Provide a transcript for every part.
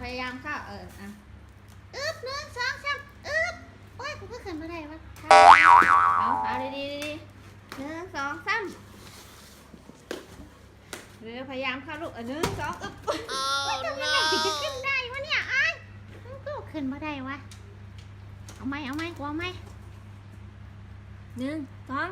พยายามเข้าเอออะอึ๊บหนึ่งสองสามอึ๊บโอ้ยกูก็ขึ้นมาได้วะเอาเอาดีดีดีๆหนึ่งสองสามเร็วพยายามเข้าลูกเออหนึ่งสองอึ๊บโอ้ยทำยังไงถึงจะขึ้นได้วะเนี่ยไอ้ายมันก็ขึ้นมาได้วะเอาไหมเอาไหมกูเอาไหมหนึ่งสอง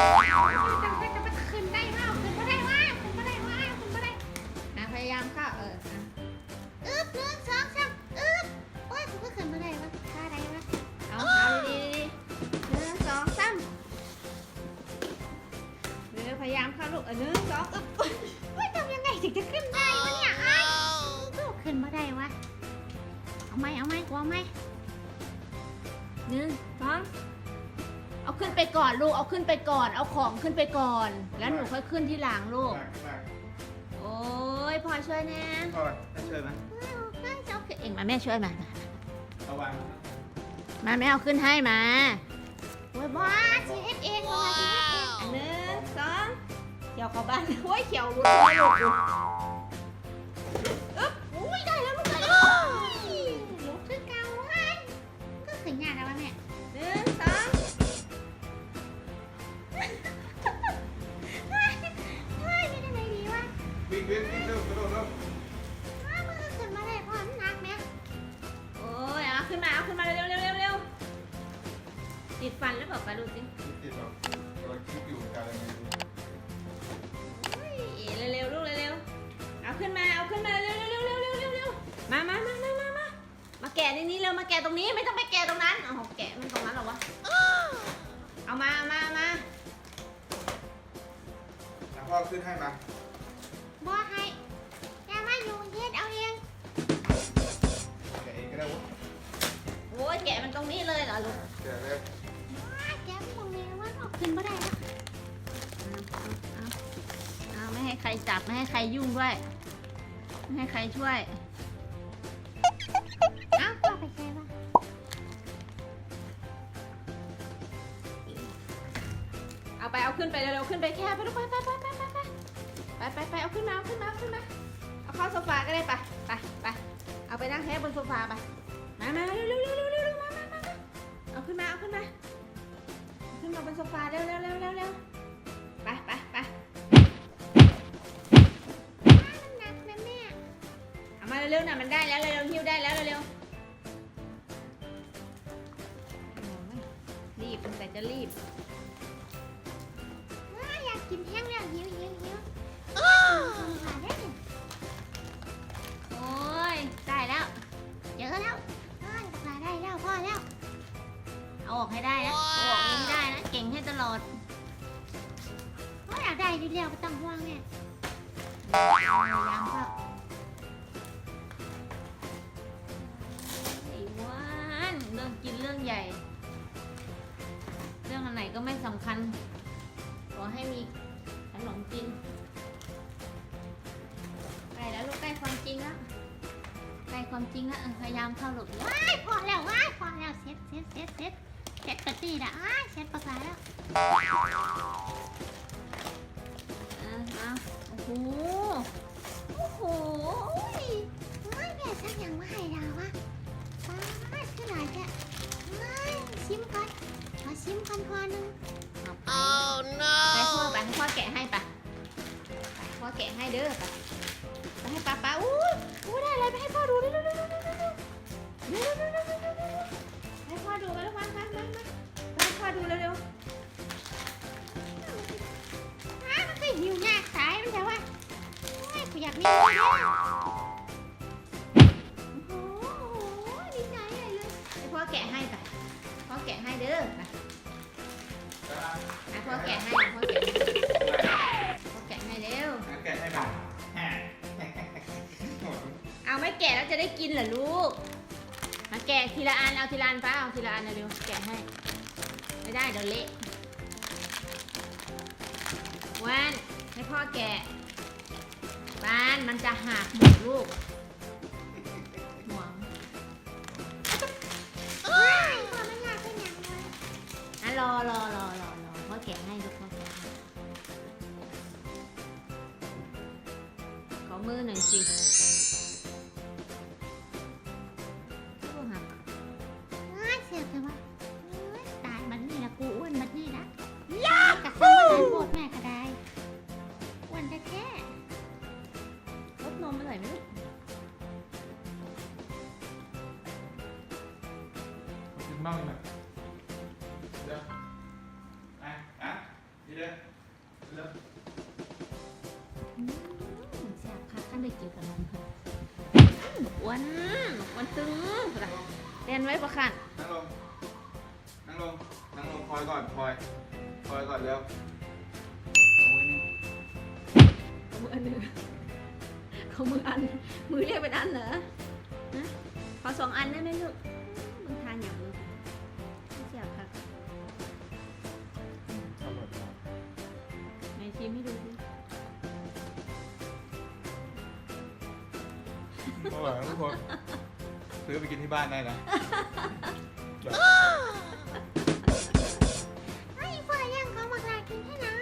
Thank you. ขึ้นไปก่อนลูก เอาขึ้นไปก่อน เอาของขึ้นไปก่อน แล้วหนูค่อยขึ้นที่หลังลูกมามาโอ้ยพ่อช่วยแน่พ่อจะช่วยไหมไม่จะเอาขึ้นเองมาแม่ช่วยมาระวังมาแม่เอาขึ้นให้มาโอ้ยบอสชีเฮ็ดเองเลยชีเฮ็ดเองอันหนึ่งสองเขียวเข้าบ้านโอ้ยเขียวรุด วิ่งวิ่งเร็วกระโดดเร็วอ้าวมึงก็ขึ้นมาได้พอมนหนักไหมโอ้ยเอาขึ้นมาเอาขึ้นมาเร็วเร็วเร็วเร็วติดฟันหรือเปล่าปลาดูสิติดหรอกตัวคิดอยู่กันอะไรไม่รู้เร็วเร็วลูกเร็วเอาขึ้นมาเอาขึ้นมาเร็วเร็วเร็วเร็วเร็วเร็วมามามามามามามาแกะในนี้เร็วมาแกะตรงนี้ไม่ต้องไปแกะตรงนั้นโอ้โหแกะมันตรงนั้นเหรอวะเอามาเอามาเอามาแล้วพ่อขึ้นให้มา รงนี้เลยเหรอลูกแกะเลยว้ายแกมันตรงนี้ว่าออกขึ้นมาได้แล้วเอาเอาเอาไม่ให้ใครจับไม่ให้ใครยุ่งด้วย ไม่ให้ใครช่วยเอ้าพ่อไปใช่ปะเอาไปเอาขึ้นไปเร็วๆขึ้นไปแค่ไปลูกไปไปไปไปไปไปไปไปไปเอาขึ้นมาเอาขึ้นมาเอาขึ้นมาเอาเข้าโซฟาก็ได้ไปไปไปเอาไปนั่งแค่บนโซฟาไปมามาเร็วเร็วเร็ว มาเอาขึ้นมาเอาขึ้นมาบนโซฟาเร็วเร็วเร็วเร็วเร็วไปไปไปมันหนักนะแม่เอามาเร็วๆน่ะมันได้แล้วเร็วๆหิ้วได้แล้วเร็วๆรีบแต่จะรีบว้ายอยากกินแห้งแล้วหิวหิวหิวขาได้ ออกให้ได้นะเอาออกเองได้นะ เก่งให้ตลอดพ่ออยากได้ดีแล้วไม่ต้องห่วงแม่พยายามเข้าไอ้วานเรื่องกินเรื่องใหญ่ เรื่องอันไหนก็ไม่สำคัญ ขอให้มีขนมกินใกล้แล้วลูกใกล้ความจริงแล้วใกล้ความจริงแล้วพยายามเข้าหลบว้ายพอแล้วว้ายพอแล้วเซ็ตเซ็ตเซ็ตเซ็ต เซ็ตกะตีละอ้ายเซ็ตปากกาแล้วเออเอาโอ้โห โอ้โหว้ายแม่สักอย่างมาให้เราวะว้ายขึ้นหลายจ้ะว้ายชิมก่อนขอชิมก่อนพอหนึงเอาไปให้พ่อไปให้พ่อแกะให้ปะไปพ่อแกะให้เด้อไปไปให้ป้าป้าอู้อู้ได้อะไรไปให้พ่อดูเร็วเร็วเร็วเร็วเร็วเร็ว พ่อแกะให้ไปพ่อแกะให้เด้อพ่อแกะให้พ่อแกะให้พ่อแกะให้เร็วบ้เอาไม่แกะแล้วจะได้กินเหรอลูก มาแกะทีละอันเอาทีละอันฟ้าเอาทีละอันเร็วแกะให้ ไม่ได้เดี๋ยวเละวันให้พ่อแกะ บ้านมันจะหักหมดลูกห่วงเฮ้ยพอมันอยากเป็นอย่างไรอะรอรอรอรอรอพ่อแกะให้ลูกพ่อแกะให้ขอมือหน่อยสิ ลดนมมาใส่ไหมลูกกินบ้างไหมเดี๋ยวอะอะนี่เด้อเดี๋ยวอืมแซ่บค่ะขั้นได้เกี่ยวกับนมค่ะอ้วนอ้วนตึงค่ะเรียนไว้ประคันนั่งลง นั่งลง นั่งลงคอยก่อนคอยคอยก่อนเร็วโอ้ยนี่เขามืออันหนึ่ง เขามืออัน มือเรียกเป็นอันเหรอฮะขอสองอันได้ไหมลูกมึงทานอย่างลูกไม่แซ่บค่ะทำแบบนี้ไหนชิมให้ดูสิเมื่อวานทุกคน ซื้อไปกินที่บ้านได้นะแบบๆไอ้พ่อยังเขามากลากินให้นะ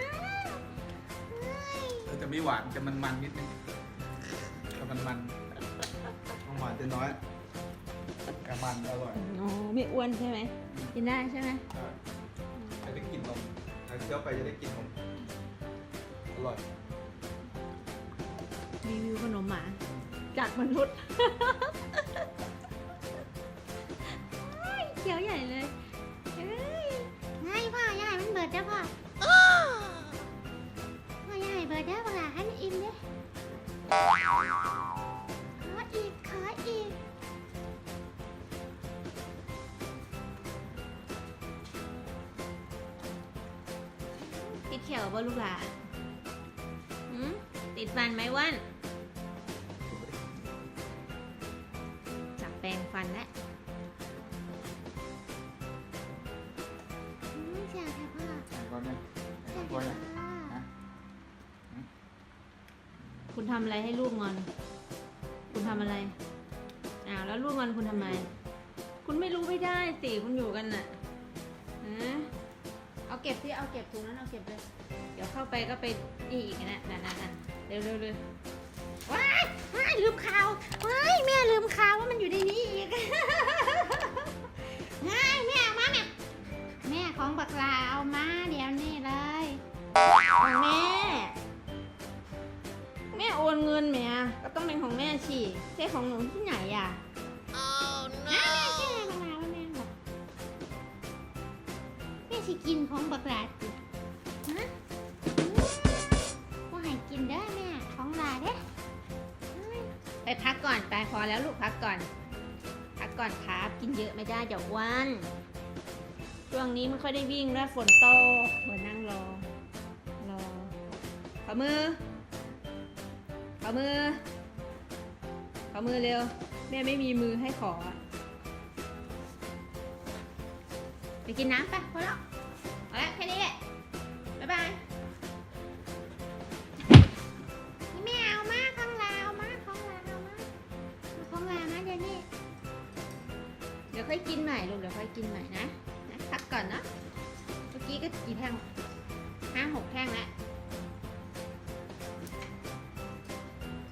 เฮ้ยเออจะไม่หวานจะมันๆนิดนึง จะมันๆความหวานจะน้อยแต่มันอร่อยอ๋อไม่อ้วนใช่ไหมกินได้ใช่ไหมใช่จะได้กลินนมถ้าเคี้ยวไปจะได้กลินนมอร่อยรีวิวขนมหมาจากมนุษย์เขียวใหญ่เลยเอ้ยไงพ่อยายมันเบิดเด้อพ่อพ่อยายเบิดเด้อเวลาให้มันอิ่มเด้ วบ่ลูกหลานหืมติดฟันไหมว่านจับแปรงฟันแล้วอืมเสียค่ะพ่อแต่ก่อนเนี่ยเสียก่อนค่ะเนี่ยพ่อนะคุณทำอะไรให้ลูกงอน คุณทำอะไร อ้าวแล้วลูกงอนคุณทำไม คุณไม่รู้ไม่ได้สิ คุณอยู่กันน่ะฮะ เอาเก็บที่เอาเก็บถุงนั้นเอาเก็บเลย เดี๋ยวเข้าไปก็ไปนี่อีกนะนั่นนั่นนั่นเร็วเร็วเร็วว้ายว้ายลืมข่าวว้ายแม่ลืมข่าวว่ามันอยู่ในนี้อีกง่ายแม่เอามาแม่แม่ของบักลาเอามาเดี๋ยวนี้เลย สิกินของบักลาสิฮะว่าให้กินเด้อแม่ของลาเด้ไปพักก่อนไปพอแล้วลูกพักก่อน พักก่อนครับ กินเยอะไม่ได้เดี๋ยวอ้วันช่วงนี้ไม่ค่อยได้วิ่งแล้วฝนตกเหมือนนั่งรอ รอขอมือขอมือขอมือเร็ว แม่ไม่มีมือให้ขอไปกินน้ำไปพอแล้ว แค่นี้แหละ บ๊ายบายแม่เอามาของลาเอามาของลาเอามาของลามาเดี๋ยวนี้ เดี๋ยวค่อยกินใหม่ลูกเดี๋ยวค่อยกินใหม่นะนะพักก่อนนะเมื่อกี้ก็กี่แท่งห้าหกแท่งแล้ว